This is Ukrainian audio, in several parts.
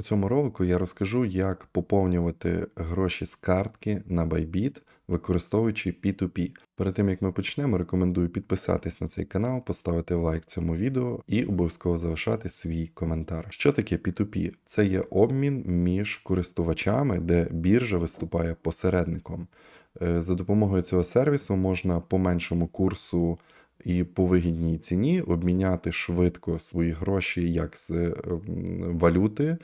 У цьому ролику я розкажу, як поповнювати гроші з картки на Bybit, використовуючи P2P. Перед тим як ми почнемо, рекомендую підписатись на цей канал, поставити лайк цьому відео і обов'язково залишати свій коментар. Що таке P2P? Це є обмін між користувачами, де біржа виступає посередником. Е, За допомогою цього сервісу можна по меншому курсу і по вигідній ціні обміняти швидко свої гроші як з е, валюти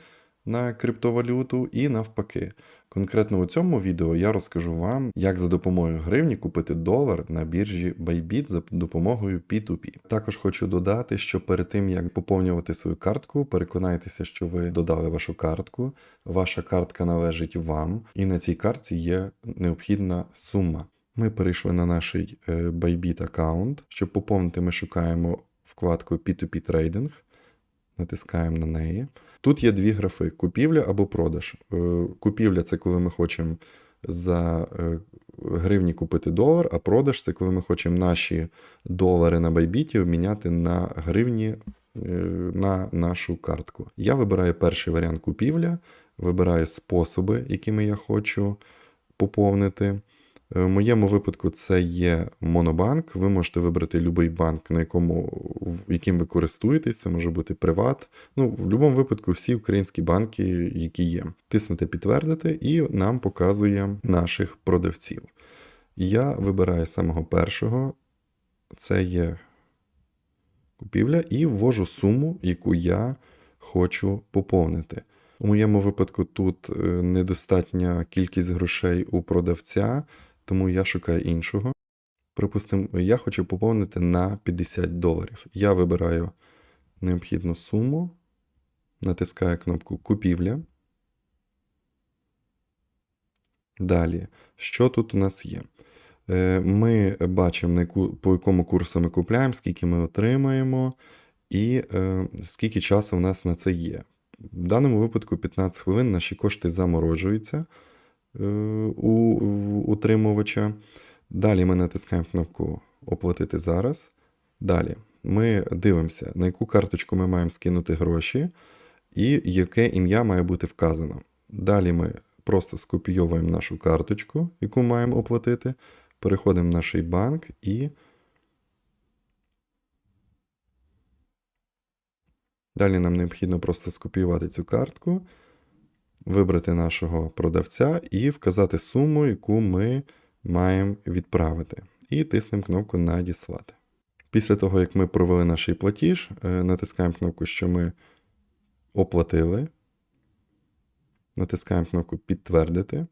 на криптовалюту і навпаки. Конкретно у цьому відео я розкажу вам, як за допомогою гривні купити долар на біржі Bybit за допомогою P2P. Також хочу додати, що перед тим як поповнювати свою картку, переконайтеся, що ви додали вашу картку. Ваша картка належить вам, і на цій картці є необхідна сума. Ми перейшли на наш е, Bybit аккаунт. Щоб поповнити, ми шукаємо вкладку P2P Trading, натискаємо на неї. Тут є дві графи: купівля або продаж. Е, Купівля це коли ми хочемо за е, гривні купити долар, а продаж це коли ми хочемо наші долари на Bybit обміняти на гривні е, на нашу картку. Я вибираю перший варіант купівля, вибираю способи, якими я хочу поповнити. Е, В моєму випадку це є Монобанк. Ви можете вибрати будь-який банк, на якому, яким ви користуєтесь. Це може бути Приват. Ну, в будь-якому випадку всі українські банки, які є. Тиснете підтвердити, і нам показує наших продавців. Я вибираю самого першого. Це є купівля, і ввожу суму, яку я хочу поповнити. У моєму випадку тут е, недостатня кількість грошей у продавця, тому я шукаю іншого. Припустимо, я хочу поповнити на 50 доларів. Я вибираю необхідну суму, натискаю кнопку Купівля. Далі, що тут у нас є? Е, Ми бачимо, по якому курсу ми купляємо, скільки ми отримаємо, і е, скільки часу в нас на це є. В даному випадку 15 хвилин наші кошти заморожуються е, у утримувача. Далі ми натискаємо кнопку Оплатити зараз. Далі ми дивимося, на яку карточку ми маємо скинути гроші, і яке ім'я має бути вказано. Далі ми просто скопійовуємо нашу карточку, яку маємо оплатити, переходимо в наш банк і далі нам необхідно просто скопіювати цю картку, вибрати нашого продавця і вказати суму, яку ми маємо відправити. І тиснемо кнопку Надіслати. Після того, як ми провели наш платіж, е, натискаємо кнопку, що ми оплатили. Натискаємо кнопку Підтвердити.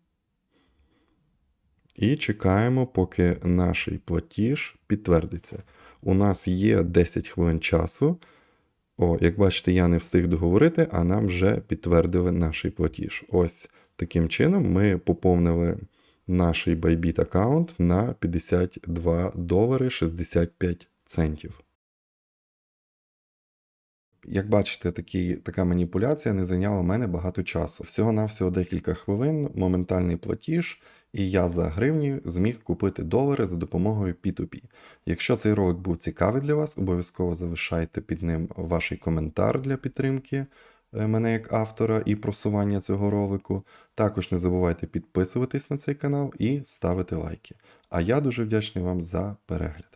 І чекаємо, поки наш платіж підтвердиться. У нас є 10 хвилин часу. О, як бачите, я не встиг договорити, а нам вже підтвердили наш платіж. Ось таким чином ми поповнили наш Bybit аккаунт на 52 долари 65 центів. Як бачите, такі, така маніпуляція не зайняла в мене багато часу. Всього-навсього декілька хвилин, моментальний платіж, і я за гривні зміг купити долари за допомогою P2P. Якщо цей ролик був цікавий для вас, обов'язково залишайте під ним ваш коментар для підтримки е, мене як автора і просування цього ролику. Також не забувайте підписуватись на цей канал і ставити лайки. А я дуже вдячний вам за перегляд.